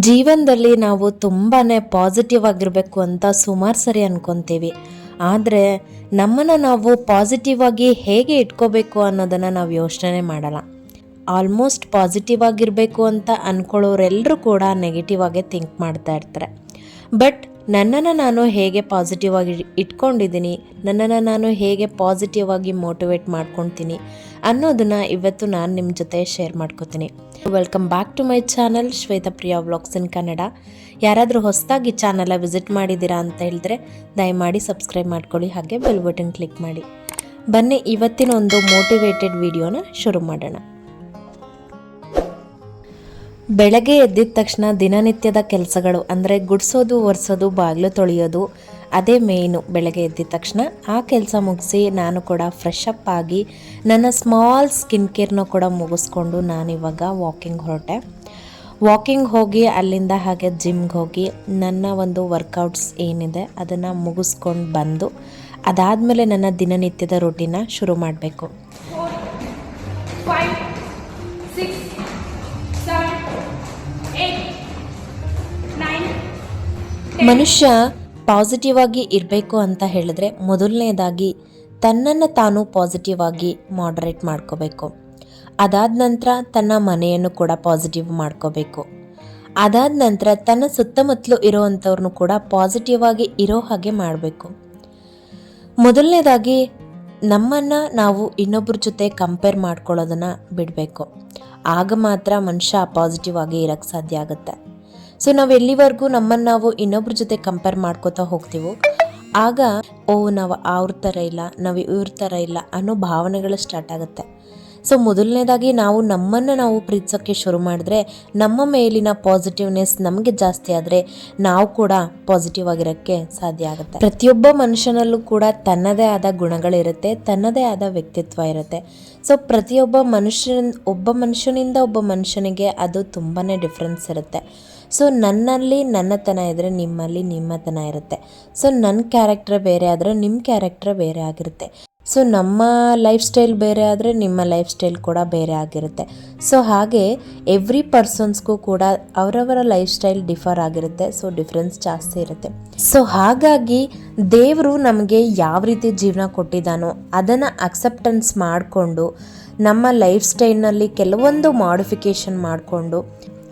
ಜೀವನದಲ್ಲಿ ನಾವು ತುಂಬಾ ಪಾಸಿಟಿವ್ ಆಗಿರಬೇಕು ಅಂತ ಸುಮಾರು ಸರಿ ಅನ್ಕೊಂತೀವಿ. ಆದರೆ ನಮ್ಮನ್ನು ನಾವು ಪಾಸಿಟಿವ್ ಆಗಿ ಹೇಗೆ ಇಟ್ಕೋಬೇಕು ಅನ್ನೋದನ್ನು ನಾವು ಯೋಚನೆ ಮಾಡಲ್ಲ. ಆಲ್ಮೋಸ್ಟ್ ಪಾಸಿಟಿವ್ ಆಗಿರಬೇಕು ಅಂತ ಅಂದ್ಕೊಳ್ಳೋರೆಲ್ಲರೂ ಕೂಡ ನೆಗೆಟಿವ್ ಆಗೇ ಥಿಂಕ್ ಮಾಡ್ತಾ ಇರ್ತಾರೆ. ಬಟ್ ನನ್ನನ್ನು ನಾನು ಹೇಗೆ ಪಾಸಿಟಿವ್ ಆಗಿ ಇಟ್ಕೊಂಡಿದ್ದೀನಿ, ನನ್ನನ್ನು ನಾನು ಹೇಗೆ ಪಾಸಿಟಿವ್ ಆಗಿ ಮೋಟಿವೇಟ್ ಮಾಡ್ಕೊತೀನಿ ಅನ್ನೋದನ್ನು ಇವತ್ತು ನಾನು ನಿಮ್ಮ ಜೊತೆ ಶೇರ್ ಮಾಡ್ಕೋತೀನಿ. Welcome back to my channel Shwetapriya vlogs in Kannada ಯಾರಾದರೂ ಹೊಸದಾಗಿ ಚಾನಲ ವಿಸಿಟ್ ಮಾಡಿದ್ದೀರಾ ಅಂತ ಹೇಳಿದ್ರೆ ದಯಮಾಡಿ ಸಬ್ಸ್ಕ್ರೈಬ್ ಮಾಡ್ಕೊಳ್ಳಿ, ಹಾಗೆ ಬೆಲ್ ಬಟನ್ ಕ್ಲಿಕ್ ಮಾಡಿ. ಬನ್ನಿ ಇವತ್ತಿನ ಒಂದು ಮೋಟಿವೇಟೆಡ್ ವಿಡಿಯೋನ ಶುರು ಮಾಡೋಣ. ಬೆಳಗ್ಗೆ ಎದ್ದಿದ ತಕ್ಷಣ ದಿನನಿತ್ಯದ ಕೆಲಸಗಳು, ಅಂದರೆ ಗುಡಿಸೋದು, ಒರೆಸೋದು, ಬಾಗಿಲು ತೊಳೆಯೋದು, ಅದೇ ಮೇಯ್ನು ಬೆಳಗ್ಗೆ ಎದ್ದಿದ ತಕ್ಷಣ ಆ ಕೆಲಸ ಮುಗಿಸಿ ನಾನು ಕೂಡ ಫ್ರೆಶ್ ಅಪ್ ಆಗಿ ನನ್ನ ಸ್ಮಾಲ್ ಸ್ಕಿನ್ ಕೇರ್ನ ಕೂಡ ಮುಗಿಸ್ಕೊಂಡು ನಾನಿವಾಗ ವಾಕಿಂಗ್ ಹೊರಟೆ. ವಾಕಿಂಗ್ ಹೋಗಿ ಅಲ್ಲಿಂದ ಹಾಗೆ ಜಿಮ್ಗೆ ಹೋಗಿ ನನ್ನ ಒಂದು ವರ್ಕೌಟ್ಸ್ ಏನಿದೆ ಅದನ್ನು ಮುಗಿಸ್ಕೊಂಡು ಬಂದು ಅದಾದಮೇಲೆ ನನ್ನ ದಿನನಿತ್ಯದ ರೂಟೀನ ಶುರು ಮಾಡಬೇಕು. ಮನುಷ್ಯ ಪಾಸಿಟಿವ್ ಆಗಿ ಇರಬೇಕು ಅಂತ ಹೇಳಿದ್ರೆ ಮೊದಲನೇದಾಗಿ ತನ್ನನ್ನು ತಾನು ಪಾಸಿಟಿವ್ ಆಗಿ ಮಾಡರೇಟ್ ಮಾಡ್ಕೋಬೇಕು. ಅದಾದ ನಂತರ ತನ್ನ ಮನೆಯನ್ನು ಕೂಡ ಪಾಸಿಟಿವ್ ಮಾಡ್ಕೋಬೇಕು. ಅದಾದ ನಂತರ ತನ್ನ ಸುತ್ತಮುತ್ತಲು ಇರೋವಂಥವ್ರನ್ನು ಕೂಡ ಪಾಸಿಟಿವ್ ಆಗಿ ಇರೋ ಹಾಗೆ ಮಾಡಬೇಕು. ಮೊದಲನೇದಾಗಿ ನಮ್ಮನ್ನು ನಾವು ಇನ್ನೊಬ್ಬರ ಜೊತೆ ಕಂಪೇರ್ ಮಾಡ್ಕೊಳ್ಳೋದನ್ನು ಬಿಡಬೇಕು. ಆಗ ಮಾತ್ರ ಮನುಷ್ಯ ಪಾಸಿಟಿವ್ ಆಗಿ ಇರೋಕ್ಕೆ ಸಾಧ್ಯ ಆಗುತ್ತೆ. ಸೊ ನಾವು ಎಲ್ಲಿವರೆಗೂ ನಮ್ಮನ್ನು ನಾವು ಇನ್ನೊಬ್ರ ಜೊತೆ ಕಂಪೇರ್ ಮಾಡ್ಕೋತಾ ಹೋಗ್ತೀವೋ, ಆಗ, ಓ, ನಾವು ಅವ್ರ ಥರ ಇಲ್ಲ, ನಾವು ಇವ್ರ ಥರ ಇಲ್ಲ ಅನ್ನೋ ಭಾವನೆಗಳು ಸ್ಟಾರ್ಟ್ ಆಗುತ್ತೆ. ಸೊ ಮೊದಲನೇದಾಗಿ ನಾವು ನಮ್ಮನ್ನು ನಾವು ಪ್ರೀತಿಸೋಕ್ಕೆ ಶುರು ಮಾಡಿದ್ರೆ, ನಮ್ಮ ಮೇಲಿನ ಪಾಸಿಟಿವ್ನೆಸ್ ನಮಗೆ ಜಾಸ್ತಿ ಆದರೆ ನಾವು ಕೂಡ ಪಾಸಿಟಿವ್ ಆಗಿರೋಕ್ಕೆ ಸಾಧ್ಯ ಆಗುತ್ತೆ. ಪ್ರತಿಯೊಬ್ಬ ಮನುಷ್ಯನಲ್ಲೂ ಕೂಡ ತನ್ನದೇ ಆದ ಗುಣಗಳಿರುತ್ತೆ, ತನ್ನದೇ ಆದ ವ್ಯಕ್ತಿತ್ವ ಇರುತ್ತೆ. ಸೊ ಪ್ರತಿಯೊಬ್ಬ ಮನುಷ್ಯನ, ಒಬ್ಬ ಮನುಷ್ಯನಿಂದ ಒಬ್ಬ ಮನುಷ್ಯನಿಗೆ ಅದು ತುಂಬಾ ಡಿಫ್ರೆನ್ಸ್ ಇರುತ್ತೆ. ಸೊ ನನ್ನಲ್ಲಿ ನನ್ನತನ ಇದ್ದರೆ ನಿಮ್ಮಲ್ಲಿ ನಿಮ್ಮತನ ಇರುತ್ತೆ. ಸೊ ನನ್ನ ಕ್ಯಾರೆಕ್ಟ್ರ್ ಬೇರೆ ಆದರೆ ನಿಮ್ಮ ಕ್ಯಾರೆಕ್ಟರ್ ಬೇರೆ ಆಗಿರುತ್ತೆ. ಸೊ ನಮ್ಮ ಲೈಫ್ ಸ್ಟೈಲ್ ಬೇರೆ ಆದರೆ ನಿಮ್ಮ ಲೈಫ್ ಸ್ಟೈಲ್ ಕೂಡ ಬೇರೆ ಆಗಿರುತ್ತೆ. ಸೊ ಹಾಗೆ ಎವ್ರಿ ಪರ್ಸನ್ಸ್ಗೂ ಕೂಡ ಅವರವರ ಲೈಫ್ ಸ್ಟೈಲ್ ಡಿಫರ್ ಆಗಿರುತ್ತೆ. ಸೊ ಡಿಫ್ರೆನ್ಸ್ ಜಾಸ್ತಿ ಇರುತ್ತೆ. ಸೊ ಹಾಗಾಗಿ ದೇವರು ನಮಗೆ ಯಾವ ರೀತಿ ಜೀವನ ಕೊಟ್ಟಿದ್ದಾನೋ ಅದನ್ನು ಅಕ್ಸೆಪ್ಟೆನ್ಸ್ ಮಾಡಿಕೊಂಡು ನಮ್ಮ ಲೈಫ್ ಸ್ಟೈಲ್ನಲ್ಲಿ ಕೆಲವೊಂದು ಮಾಡಿಫಿಕೇಷನ್ ಮಾಡಿಕೊಂಡು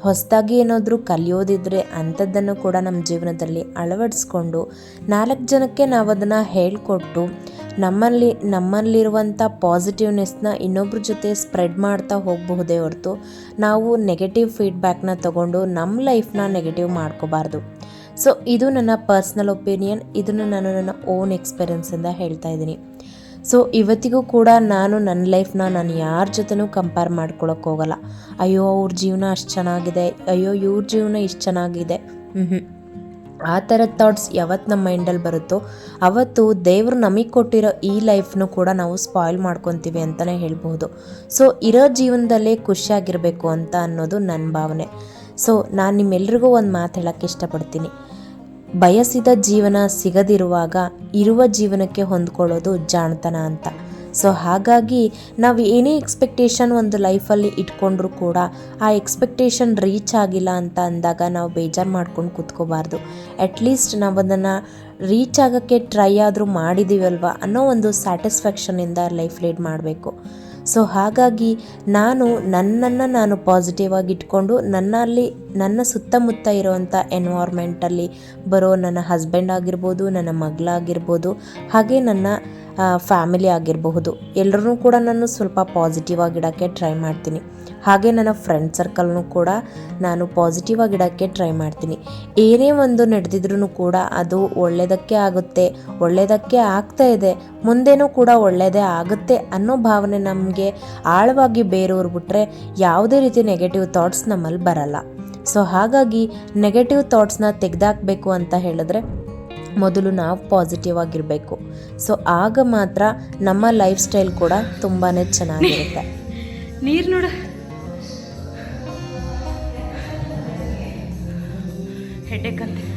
ಹೊಸದಾಗಿ ಏನಾದರೂ ಕಲಿಯೋದಿದ್ರೆ ಅಂಥದ್ದನ್ನು ಕೂಡ ನಮ್ಮ ಜೀವನದಲ್ಲಿ ಅಳವಡಿಸ್ಕೊಂಡು ನಾಲ್ಕು ಜನಕ್ಕೆ ನಾವು ಅದನ್ನು ಹೇಳಿಕೊಟ್ಟು ನಮ್ಮಲ್ಲಿ, ನಮ್ಮಲ್ಲಿರುವಂಥ ಪಾಸಿಟಿವ್ನೆಸ್ನ ಇನ್ನೊಬ್ರ ಜೊತೆ ಸ್ಪ್ರೆಡ್ ಮಾಡ್ತಾ ಹೋಗಬಹುದೇ ಹೊರತು ನಾವು ನೆಗೆಟಿವ್ ಫೀಡ್ಬ್ಯಾಕ್ನ ತಗೊಂಡು ನಮ್ಮ ಲೈಫ್ನ ನೆಗೆಟಿವ್ ಮಾಡ್ಕೋಬಾರ್ದು. ಸೊ, ಇದು ನನ್ನ ಪರ್ಸ್ನಲ್ ಒಪಿನಿಯನ್ ಇದನ್ನು ನಾನು ನನ್ನ ಓನ್ ಎಕ್ಸ್ಪೀರಿಯನ್ಸಿಂದ ಹೇಳ್ತಾ ಇದ್ದೀನಿ. ಸೊ ಇವತ್ತಿಗೂ ಕೂಡ ನಾನು ನನ್ನ ಲೈಫ್ನ ನಾನು ಯಾರ ಜೊತೆನೂ ಕಂಪೇರ್ ಮಾಡ್ಕೊಳಕ್ಕೆ ಹೋಗಲ್ಲ. ಅಯ್ಯೋ, ಅವ್ರ ಜೀವನ ಅಷ್ಟು ಚೆನ್ನಾಗಿದೆ. ಅಯ್ಯೋ, ಇವ್ರ ಜೀವನ ಇಷ್ಟು ಚೆನ್ನಾಗಿದೆ. ಹ್ಞೂ ಆ ಥರ ಥಾಟ್ಸ್ ಯಾವತ್ತು ನಮ್ಮ ಮೈಂಡಲ್ಲಿ ಬರುತ್ತೋ, ಅವತ್ತು ದೇವರು ನಮಗೆ ಕೊಟ್ಟಿರೋ ಈ ಲೈಫ್ನು ಕೂಡ ನಾವು ಸ್ಪಾಯ್ಲ್ ಮಾಡ್ಕೊತೀವಿ ಅಂತಲೇ ಹೇಳ್ಬೋದು ಸೊ ಇರೋ ಜೀವನದಲ್ಲೇ ಖುಷಿಯಾಗಿರಬೇಕು ಅಂತ ಅನ್ನೋದು ನನ್ನ ಭಾವನೆ. ಸೊ ನಾನು ನಿಮ್ಮೆಲ್ರಿಗೂ ಒಂದು ಮಾತು ಹೇಳೋಕ್ಕೆ ಇಷ್ಟಪಡ್ತೀನಿ. ಬಯಸಿದ ಜೀವನ ಸಿಗದಿರುವಾಗ ಇರುವ ಜೀವನಕ್ಕೆ ಹೊಂದ್ಕೊಳ್ಳೋದು ಜಾಣತನ ಅಂತ. ಸೊ ಹಾಗಾಗಿ ನಾವು ಏನೇ ಎಕ್ಸ್ಪೆಕ್ಟೇಷನ್ ಒಂದು ಲೈಫಲ್ಲಿ ಇಟ್ಕೊಂಡ್ರೂ ಕೂಡ ಆ ಎಕ್ಸ್ಪೆಕ್ಟೇಷನ್ ರೀಚ್ ಆಗಿಲ್ಲ ಅಂತ ಅಂದಾಗ ನಾವು ಬೇಜಾರು ಮಾಡ್ಕೊಂಡು ಕೂತ್ಕೋಬಾರ್ದು. ಅಟ್ಲೀಸ್ಟ್ ನಾವು ಅದನ್ನು ರೀಚ್ ಆಗೋಕ್ಕೆ ಟ್ರೈ ಆದರೂ ಮಾಡಿದ್ದೀವಲ್ವ ಅನ್ನೋ ಒಂದು ಸ್ಯಾಟಿಸ್ಫ್ಯಾಕ್ಷನಿಂದ ಲೈಫ್ ಲೀಡ್ ಮಾಡಬೇಕು. ಸೊ ಹಾಗಾಗಿ ನಾನು ನನ್ನನ್ನು ನಾನು ಪಾಸಿಟಿವ್ ಆಗಿ ಇಟ್ಕೊಂಡು ನನ್ನಲ್ಲಿ, ನನ್ನ ಸುತ್ತಮುತ್ತ ಇರುವಂಥ ಎನ್ವಾರ್ಮೆಂಟಲ್ಲಿ ಬರೋ ನನ್ನ ಹಸ್ಬೆಂಡ್ ಆಗಿರ್ಬೋದು, ನನ್ನ ಮಗಳಾಗಿರ್ಬೋದು, ಹಾಗೆ ನನ್ನ ಫ್ಯಾಮಿಲಿ ಆಗಿರಬಹುದು. ಎಲ್ಲರೂ ಕೂಡ ನಾನು ಸ್ವಲ್ಪ ಪಾಸಿಟಿವ್ ಆಗಿಡೋಕ್ಕೆ ಟ್ರೈ ಮಾಡ್ತೀನಿ. ಹಾಗೆ ನನ್ನ ಫ್ರೆಂಡ್ ಸರ್ಕಲ್ನು ಕೂಡ ನಾನು ಪಾಸಿಟಿವ್ ಆಗಿಡೋಕ್ಕೆ ಟ್ರೈ ಮಾಡ್ತೀನಿ. ಏನೇ ಒಂದು ನಡೆದಿದ್ರೂ ಕೂಡ ಅದು ಒಳ್ಳೆಯದಕ್ಕೆ ಆಗುತ್ತೆ ಒಳ್ಳೆಯದಕ್ಕೆ ಆಗ್ತಾ ಇದೆ, ಮುಂದೇನೂ ಕೂಡ ಒಳ್ಳೆಯದೇ ಆಗುತ್ತೆ ಅನ್ನೋ ಭಾವನೆ ನಮಗೆ ಆಳವಾಗಿ ಬೇರೆಯವ್ರು ಬಿಟ್ಟರೆ ಯಾವುದೇ ರೀತಿ ನೆಗೆಟಿವ್ ಥಾಟ್ಸ್ ನಮ್ಮಲ್ಲಿ ಬರಲ್ಲ. ಸೊ ಹಾಗಾಗಿ ನೆಗೆಟಿವ್ ಥಾಟ್ಸ್ನ ತೆಗೆದಾಕಬೇಕು ಅಂತ ಹೇಳಿದ್ರೆ ಮೊದಲು ನಾವು ಪಾಸಿಟಿವ್ ಆಗಿರಬೇಕು. ಸೊ ಆಗ ಮಾತ್ರ ನಮ್ಮ ಲೈಫ್ ಸ್ಟೈಲ್ ಕೂಡ ತುಂಬಾ ಚೆನ್ನಾಗಿರುತ್ತೆ. ನೀರು ನೋಡು. ಹೆಡ್ಡೇಕ್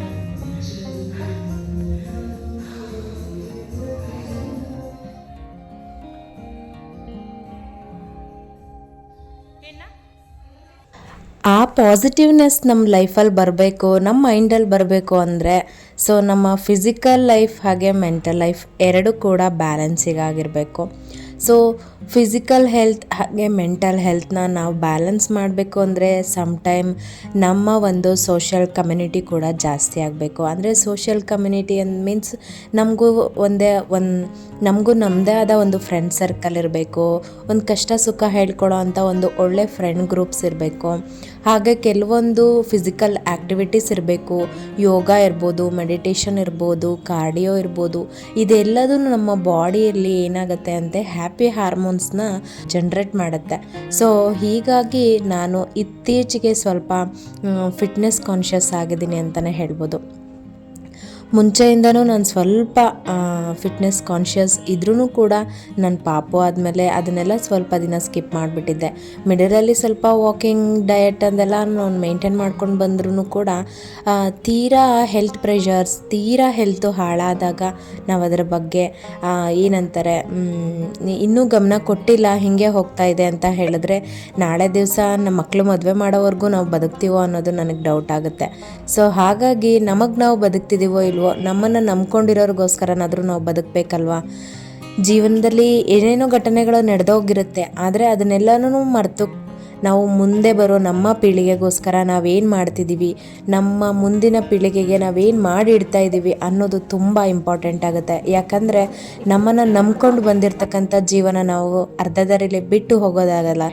ಆ ಪಾಸಿಟಿವ್ನೆಸ್ ನಮ್ಮ ಲೈಫಲ್ಲಿ ಬರಬೇಕು ನಮ್ಮ ಮೈಂಡಲ್ಲಿ ಬರಬೇಕು ಅಂದರೆ ಸೊ ನಮ್ಮ ಫಿಸಿಕಲ್ ಲೈಫ್ ಹಾಗೆ ಮೆಂಟಲ್ ಲೈಫ್ ಎರಡು ಕೂಡ ಬ್ಯಾಲೆನ್ಸಿಗಾಗಿರಬೇಕು ಸೊ ಫಿಸಿಕಲ್ ಹೆಲ್ತ್ ಹಾಗೆ ಮೆಂಟಲ್ ಹೆಲ್ತ್ನ ನಾವು ಬ್ಯಾಲೆನ್ಸ್ ಮಾಡಬೇಕು ಅಂದರೆ ಟೈಮ್ ನಮ್ಮ ಒಂದು ಸೋಷಿಯಲ್ ಕಮ್ಯುನಿಟಿ ಕೂಡ ಜಾಸ್ತಿ ಆಗಬೇಕು. ಅಂದರೆ ಸೋಷಿಯಲ್ ಕಮ್ಯುನಿಟಿ ಅಂದ್ ಮೀನ್ಸ್ ನಮಗೂ ಒಂದೇ ಒಂದು, ನಮಗೂ ನಮ್ಮದೇ ಆದ ಒಂದು ಫ್ರೆಂಡ್ ಸರ್ಕಲ್ ಇರಬೇಕು. ಒಂದು ಕಷ್ಟ ಸುಖ ಹೇಳ್ಕೊಳ್ಳೋ ಅಂಥ ಒಂದು ಒಳ್ಳೆ ಫ್ರೆಂಡ್ ಗ್ರೂಪ್ಸ್ ಇರಬೇಕು. ಹಾಗೆ ಕೆಲವೊಂದು ಫಿಸಿಕಲ್ ಆ್ಯಕ್ಟಿವಿಟೀಸ್ ಇರಬೇಕು. ಯೋಗ ಇರ್ಬೋದು ಮೆಡಿಟೇಷನ್ ಇರ್ಬೋದು ಕಾರ್ಡಿಯೋ ಇರ್ಬೋದು. ಇದೆಲ್ಲದೂ ನಮ್ಮ ಬಾಡಿಯಲ್ಲಿ ಏನಾಗುತ್ತೆ ಅಂತೆ ಹ್ಯಾಪಿ ಹಾರ್ಮೋನ್ಸ್ನ ಜನ್ರೇಟ್ ಮಾಡುತ್ತೆ. ಸೊ ಹೀಗಾಗಿ ನಾನು ಇತ್ತೀಚೆಗೆ ಸ್ವಲ್ಪ ಫಿಟ್ನೆಸ್ ಕಾನ್ಷಿಯಸ್ ಆಗಿದ್ದೀನಿ ಅಂತಲೇ ಹೇಳ್ಬೋದು. ಮುಂಚೆಯಿಂದನೂ ನಾನು ಸ್ವಲ್ಪ ಫಿಟ್ನೆಸ್ ಕಾನ್ಷಿಯಸ್ ಇದ್ರೂ ಕೂಡ ನನ್ನ ಪಾಪು ಆದಮೇಲೆ ಅದನ್ನೆಲ್ಲ ಸ್ವಲ್ಪ ದಿನ ಸ್ಕಿಪ್ ಮಾಡಿಬಿಟ್ಟಿದ್ದೆ. ಮಿಡಲಲ್ಲಿ ಸ್ವಲ್ಪ ವಾಕಿಂಗ್ ಡಯಟ್ ಅಂದೆಲ್ಲ ನಾನು ಮೇಂಟೈನ್ ಮಾಡ್ಕೊಂಡು ಬಂದ್ರೂ ಕೂಡ ತೀರಾ ಹೆಲ್ತ್ ಪ್ರೆಷರ್ಸ್ ತೀರಾ ಹೆಲ್ತು ಹಾಳಾದಾಗ ನಾವು ಅದರ ಬಗ್ಗೆ ಏನಂತಾರೆ ಇನ್ನೂ ಗಮನ ಕೊಟ್ಟಿಲ್ಲ, ಹೀಗೆ ಹೋಗ್ತಾ ಇದೆ ಅಂತ ಹೇಳಿದ್ರೆ ನಾಳೆ ದಿವಸ ನಮ್ಮ ಮಕ್ಕಳು ಮದುವೆ ಮಾಡೋವರೆಗೂ ನಾವು ಬದುಕ್ತೀವೋ ಅನ್ನೋದು ನನಗೆ ಡೌಟ್ ಆಗುತ್ತೆ. ಸೊ ಹಾಗಾಗಿ ನಮಗೆ ನಾವು ಬದುಕ್ತಿದ್ದೀವೋ ಇಲ್ವೋ ನಮ್ಮನ್ನು ನಂಬ್ಕೊಂಡಿರೋರಿಗೋಸ್ಕರನಾದರೂ ನಾವು ಬದುಕಬೇಕಲ್ವಾ? ಜೀವನದಲ್ಲಿ ಏನೇನೋ ಘಟನೆಗಳು ನಡೆದೋಗಿರುತ್ತೆ. ಆದರೆ ಅದನ್ನೆಲ್ಲನೂ ಮರೆತು ನಾವು ಮುಂದೆ ಬರೋ ನಮ್ಮ ಪೀಳಿಗೆಗೋಸ್ಕರ ನಾವೇನು ಮಾಡ್ತಿದ್ದೀವಿ ನಮ್ಮ ಮುಂದಿನ ಪೀಳಿಗೆಗೆ ನಾವೇನು ಮಾಡಿಡ್ತಾ ಇದ್ದೀವಿ ಅನ್ನೋದು ತುಂಬ ಇಂಪಾರ್ಟೆಂಟ್ ಆಗುತ್ತೆ. ಯಾಕಂದರೆ ನಮ್ಮನ್ನು ನಂಬ್ಕೊಂಡು ಬಂದಿರತಕ್ಕಂಥ ಜೀವನ ನಾವು ಅರ್ಧ ದಾರಿಲಿ ಬಿಟ್ಟು ಹೋಗೋದಾಗಲ್ಲ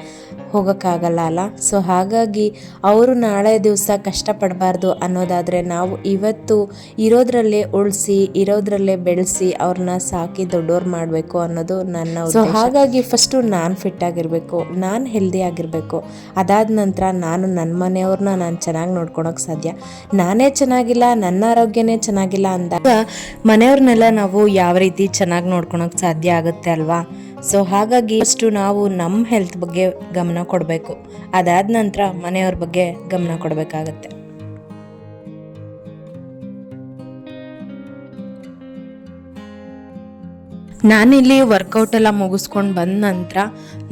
ಹೋಗೋಕ್ಕಾಗಲ್ಲ ಅಲ್ಲ? ಸೊ ಹಾಗಾಗಿ ಅವರು ನಾಳೆ ದಿವಸ ಕಷ್ಟಪಡಬಾರ್ದು ಅನ್ನೋದಾದರೆ ನಾವು ಇವತ್ತು ಇರೋದ್ರಲ್ಲೇ ಉಳಿಸಿ ಇರೋದ್ರಲ್ಲೇ ಬೆಳೆಸಿ ಅವ್ರನ್ನ ಸಾಕಿ ದೊಡ್ಡವ್ರು ಮಾಡಬೇಕು ಅನ್ನೋದು ನನ್ನ ಸೊ ಹಾಗಾಗಿ ಫಸ್ಟು ನಾನು ಫಿಟ್ ಆಗಿರಬೇಕು ನಾನು ಹೆಲ್ದಿ ಆಗಿರಬೇಕು. ಅದಾದ ನಂತರ ನಾನು ನನ್ನ ಮನೆಯವ್ರನ್ನ ನಾನು ಚೆನ್ನಾಗಿ ನೋಡ್ಕೊಳಕ್ಕೆ ಸಾಧ್ಯ. ನಾನೇ ಚೆನ್ನಾಗಿಲ್ಲ, ನನ್ನ ಆರೋಗ್ಯನೇ ಚೆನ್ನಾಗಿಲ್ಲ ಅಂದಾಗ ಮನೆಯವ್ರನ್ನೆಲ್ಲ ನಾವು ಯಾವ ರೀತಿ ಚೆನ್ನಾಗಿ ನೋಡ್ಕೊಳಕ್ಕೆ ಸಾಧ್ಯ ಆಗುತ್ತೆ ಅಲ್ವಾ? ಸೊ ಹಾಗಾಗಿ ಅಷ್ಟು ನಾವು ನಮ್ಮ ಹೆಲ್ತ್ ಬಗ್ಗೆ ಗಮನ ಕೊಡಬೇಕು. ಅದಾದ ನಂತರ ಮನೆಯವ್ರ ಬಗ್ಗೆ ಗಮನ ಕೊಡಬೇಕಾಗತ್ತೆ. ನಾನಿಲ್ಲಿ ವರ್ಕೌಟ್ ಎಲ್ಲ ಮುಗಿಸ್ಕೊಂಡು ಬಂದ ನಂತರ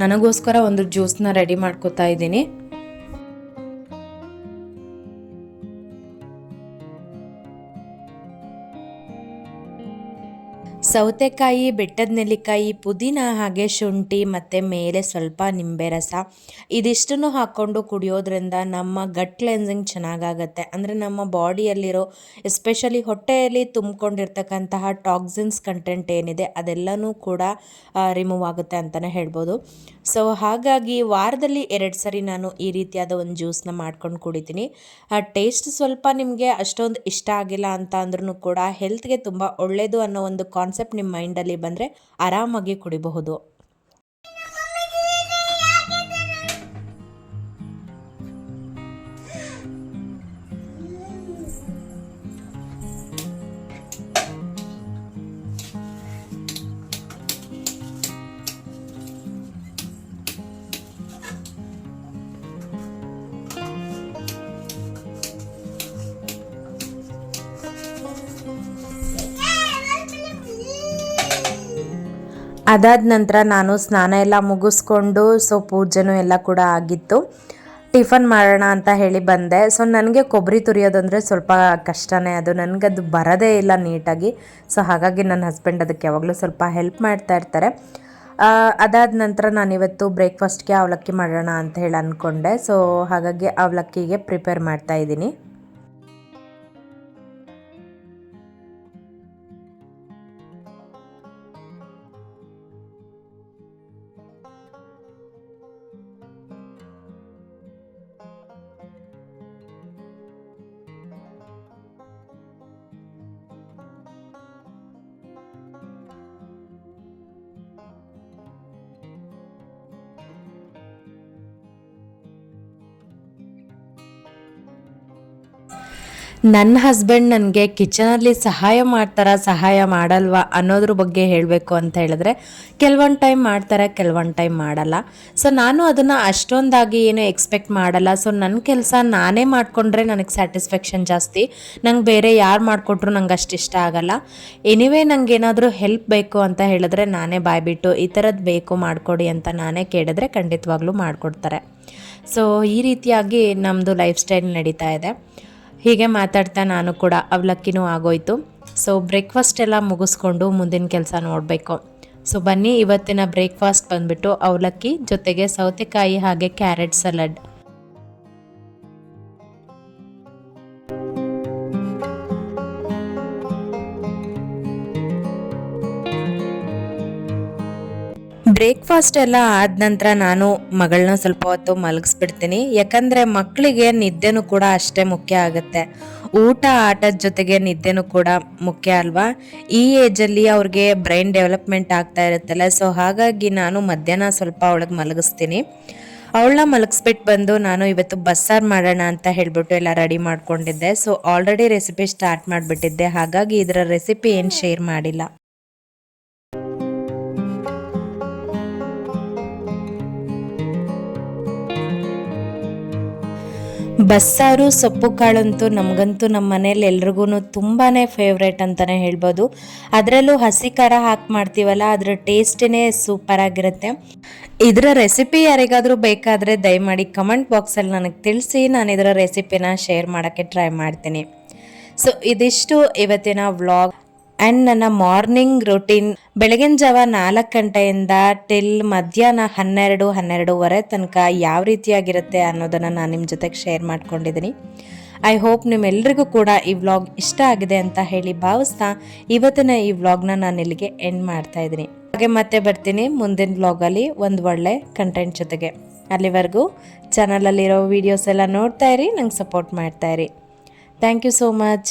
ನನಗೋಸ್ಕರ ಒಂದು ಜ್ಯೂಸ್ನ ರೆಡಿ ಮಾಡ್ಕೋತಾ ಇದ್ದೀನಿ. ಸೌತೆಕಾಯಿ, ಬೆಟ್ಟದ ನೆಲ್ಲಿಕಾಯಿ, ಪುದೀನ ಹಾಗೆ ಶುಂಠಿ ಮತ್ತು ಮೇಲೆ ಸ್ವಲ್ಪ ನಿಂಬೆ ರಸ. ಇದಿಷ್ಟನ್ನು ಹಾಕ್ಕೊಂಡು ಕುಡಿಯೋದ್ರಿಂದ ನಮ್ಮ ಗಟ್ ಕ್ಲೆನ್ಸಿಂಗ್ ಚೆನ್ನಾಗಾಗತ್ತೆ. ಅಂದರೆ ನಮ್ಮ ಬಾಡಿಯಲ್ಲಿರೋ ಎಸ್ಪೆಷಲಿ ಹೊಟ್ಟೆಯಲ್ಲಿ ತುಂಬಿಕೊಂಡಿರ್ತಕ್ಕಂತಹ ಟಾಕ್ಸಿನ್ಸ್ ಕಂಟೆಂಟ್ ಏನಿದೆ, ಅದೆಲ್ಲನೂ ಕೂಡ ರಿಮೂವ್ ಆಗುತ್ತೆ ಅಂತಲೇ ಹೇಳ್ಬೋದು. ಸೊ ಹಾಗಾಗಿ ವಾರದಲ್ಲಿ ಎರಡು ಸರಿ ನಾನು ಈ ರೀತಿಯಾದ ಒಂದು ಜ್ಯೂಸ್ನ ಮಾಡ್ಕೊಂಡು ಕುಡಿತೀನಿ. ಆ ಟೇಸ್ಟ್ ಸ್ವಲ್ಪ ನಿಮಗೆ ಅಷ್ಟೊಂದು ಇಷ್ಟ ಆಗಿಲ್ಲ ಅಂತ ಅಂದ್ರೂ ಕೂಡ ಹೆಲ್ತ್ಗೆ ತುಂಬ ಒಳ್ಳೆಯದು ಅನ್ನೋ ಒಂದು ಕಾನ್ಸೆಪ್ಟ್ ನಿಮ್ಮ ಮೈಂಡಲ್ಲಿ ಬಂದರೆ ಆರಾಮಾಗಿ ಕುಡಿಬಹುದು. ಅದಾದ ನಂತರ ನಾನು ಸ್ನಾನ ಎಲ್ಲ ಮುಗಿಸ್ಕೊಂಡು ಸೊ ಪೂಜೆನೂ ಎಲ್ಲ ಕೂಡ ಆಗಿತ್ತು. ಟಿಫನ್ ಮಾಡೋಣ ಅಂತ ಹೇಳಿ ಬಂದೆ. ಸೊ ನನಗೆ ಕೊಬ್ಬರಿ ತುರಿಯೋದಂದರೆ ಸ್ವಲ್ಪ ಕಷ್ಟನೇ. ಅದು ನನಗೆ ಅದು ಬರೋದೇ ಇಲ್ಲ ನೀಟಾಗಿ. ಸೊ ಹಾಗಾಗಿ ನನ್ನ ಹಸ್ಬೆಂಡ್ ಅದಕ್ಕೆ ಯಾವಾಗಲೂ ಸ್ವಲ್ಪ ಹೆಲ್ಪ್ ಮಾಡ್ತಾ ಇರ್ತಾರೆ. ಅದಾದ ನಂತರ ನಾನಿವತ್ತು ಬ್ರೇಕ್ಫಾಸ್ಟ್ಗೆ ಅವಲಕ್ಕಿ ಮಾಡೋಣ ಅಂತ ಹೇಳಿ ಅಂದ್ಕೊಂಡೆ ಸೊ ಹಾಗಾಗಿ ಅವಲಕ್ಕಿಗೆ ಪ್ರಿಪೇರ್ ಮಾಡ್ತಾ ಇದ್ದೀನಿ. ನನ್ನ ಹಸ್ಬೆಂಡ್ ನನಗೆ ಕಿಚನಲ್ಲಿ ಸಹಾಯ ಮಾಡ್ತಾರಾ, ಸಹಾಯ ಮಾಡಲ್ವಾ ಅನ್ನೋದ್ರ ಬಗ್ಗೆ ಹೇಳಬೇಕು ಅಂತ ಹೇಳಿದ್ರೆ, ಕೆಲವೊಂದು ಟೈಮ್ ಮಾಡ್ತಾರೆ, ಕೆಲವೊಂದು ಟೈಮ್ ಮಾಡಲ್ಲ. ಸೊ ನಾನು ಅದನ್ನು ಅಷ್ಟೊಂದಾಗಿ ಏನು ಎಕ್ಸ್ಪೆಕ್ಟ್ ಮಾಡಲ್ಲ. ಸೊ ನನ್ನ ಕೆಲಸ ನಾನೇ ಮಾಡಿಕೊಂಡ್ರೆ ನನಗೆ ಸ್ಯಾಟಿಸ್ಫ್ಯಾಕ್ಷನ್ ಜಾಸ್ತಿ. ನಂಗೆ ಬೇರೆ ಯಾರು ಮಾಡಿಕೊಟ್ರು ನಂಗೆ ಅಷ್ಟು ಇಷ್ಟ ಆಗಲ್ಲ. ಎನಿವೇ ನಂಗೆ ಏನಾದರೂ ಹೆಲ್ಪ್ ಬೇಕು ಅಂತ ಹೇಳಿದ್ರೆ ನಾನೇ ಬಾಯ್ಬಿಟ್ಟು ಈ ಥರದ್ದು ಬೇಕು ಮಾಡಿಕೊಡಿ ಅಂತ ನಾನೇ ಕೇಳಿದ್ರೆ ಖಂಡಿತವಾಗ್ಲೂ ಮಾಡಿಕೊಡ್ತಾರೆ. ಸೊ ಈ ರೀತಿಯಾಗಿ ನಮ್ಮದು ಲೈಫ್ ಸ್ಟೈಲ್ ನಡೀತಾ ಇದೆ. ಹೀಗೆ ಮಾತಾಡ್ತಾ ನಾನು ಕೂಡ ಅವಲಕ್ಕಿನೂ ಆಗೋಯ್ತು. ಸೊ ಬ್ರೇಕ್ಫಾಸ್ಟ್ ಎಲ್ಲ ಮುಗಿಸ್ಕೊಂಡು ಮುಂದಿನ ಕೆಲಸ ನೋಡಬೇಕು. ಸೊ ಬನ್ನಿ, ಇವತ್ತಿನ ಬ್ರೇಕ್ಫಾಸ್ಟ್ ಬಂದುಬಿಟ್ಟು ಅವಲಕ್ಕಿ ಜೊತೆಗೆ ಸೌತೆಕಾಯಿ ಹಾಗೆ ಕ್ಯಾರೆಟ್ ಸಲಾಡ್ ಬ್ರೇಕ್ಫಾಸ್ಟ್ ಎಲ್ಲ ಆದ ನಂತರ ನಾನು ಮಗಳನ್ನ ಸ್ವಲ್ಪ ಹೊತ್ತು ಮಲಗಿಸ್ಬಿಡ್ತೀನಿ. ಯಾಕಂದರೆ ಮಕ್ಕಳಿಗೆ ನಿದ್ದೆನೂ ಕೂಡ ಅಷ್ಟೇ ಮುಖ್ಯ ಆಗುತ್ತೆ. ಊಟ, ಆಟದ ಜೊತೆಗೆ ನಿದ್ದೆನೂ ಕೂಡ ಮುಖ್ಯ ಅಲ್ವಾ? ಈ ಏಜಲ್ಲಿ ಅವ್ರಿಗೆ ಬ್ರೈನ್ ಡೆವಲಪ್ಮೆಂಟ್ ಆಗ್ತಾ ಇರುತ್ತಲ್ಲ, ಸೊ ಹಾಗಾಗಿ ನಾನು ಮಧ್ಯಾಹ್ನ ಸ್ವಲ್ಪ ಅವಳಿಗೆ ಮಲಗಿಸ್ತೀನಿ. ಅವಳನ್ನ ಮಲಗಿಸ್ಬಿಟ್ಟು ಬಂದು ನಾನು ಇವತ್ತು ಬಸ್ಸಾರು ಮಾಡೋಣ ಅಂತ ಹೇಳಿಬಿಟ್ಟು ಎಲ್ಲ ರೆಡಿ ಮಾಡ್ಕೊಂಡಿದ್ದೆ. ಸೊ ಆಲ್ರೆಡಿ ರೆಸಿಪಿ ಸ್ಟಾರ್ಟ್ ಮಾಡಿಬಿಟ್ಟಿದ್ದೆ. ಹಾಗಾಗಿ ಇದರ ರೆಸಿಪಿ ಏನು ಶೇರ್ ಮಾಡಿಲ್ಲ. ಬಸ್ಸಾರು ಸೊಪ್ಪು ಕಾಳಂತೂ ನಮಗಂತೂ ನಮ್ಮ ಮನೇಲಿ ಎಲ್ರಿಗೂ ತುಂಬಾ ಫೇವ್ರೇಟ್ ಅಂತಲೇ ಹೇಳ್ಬೋದು. ಅದರಲ್ಲೂ ಹಸಿ ಖಾರ ಹಾಕಿ ಮಾಡ್ತೀವಲ್ಲ, ಅದರ ಟೇಸ್ಟಿನೇ ಸೂಪರ್ ಆಗಿರುತ್ತೆ. ಇದರ ರೆಸಿಪಿ ಯಾರಿಗಾದರೂ ಬೇಕಾದರೆ ದಯಮಾಡಿ ಕಮೆಂಟ್ ಬಾಕ್ಸಲ್ಲಿ ನನಗೆ ತಿಳಿಸಿ, ನಾನು ಇದರ ರೆಸಿಪಿನ ಶೇರ್ ಮಾಡೋಕ್ಕೆ ಟ್ರೈ ಮಾಡ್ತೀನಿ. ಸೊ ಇದಿಷ್ಟು ಇವತ್ತಿನ ವ್ಲಾಗ್ ಆ್ಯಂಡ್ ನನ್ನ ಮಾರ್ನಿಂಗ್ ರೊಟೀನ್ ಬೆಳಗಿನ ಜಾವ ನಾಲ್ಕು ಗಂಟೆಯಿಂದ ಟಿಲ್ ಮಧ್ಯಾಹ್ನ ಹನ್ನೆರಡು, ಹನ್ನೆರಡೂವರೆ ತನಕ ಯಾವ ರೀತಿಯಾಗಿರುತ್ತೆ ಅನ್ನೋದನ್ನು ನಾನು ನಿಮ್ಮ ಜೊತೆಗೆ ಶೇರ್ ಮಾಡ್ಕೊಂಡಿದ್ದೀನಿ ಐ ಹೋಪ್ ನಿಮ್ಮೆಲ್ರಿಗೂ ಕೂಡ ಈ ವ್ಲಾಗ್ ಇಷ್ಟ ಆಗಿದೆ ಅಂತ ಹೇಳಿ ಭಾವಿಸ್ತಾ ಇವತ್ತಿನ ಈ ವ್ಲಾಗ್ನ ನಾನು ಇಲ್ಲಿಗೆ ಎಂಡ್ ಮಾಡ್ತಾ ಇದ್ದೀನಿ ಹಾಗೆ ಮತ್ತೆ ಬರ್ತೀನಿ ಮುಂದಿನ ವ್ಲಾಗಲ್ಲಿ ಒಂದು ಒಳ್ಳೆ ಕಂಟೆಂಟ್ ಜೊತೆಗೆ. ಅಲ್ಲಿವರೆಗೂ ಚಾನಲಲ್ಲಿರೋ ವೀಡಿಯೋಸ್ ಎಲ್ಲ ನೋಡ್ತಾ ಇರಿ, ನಂಗೆ ಸಪೋರ್ಟ್ ಮಾಡ್ತಾ ಇರಿ. Thank you so much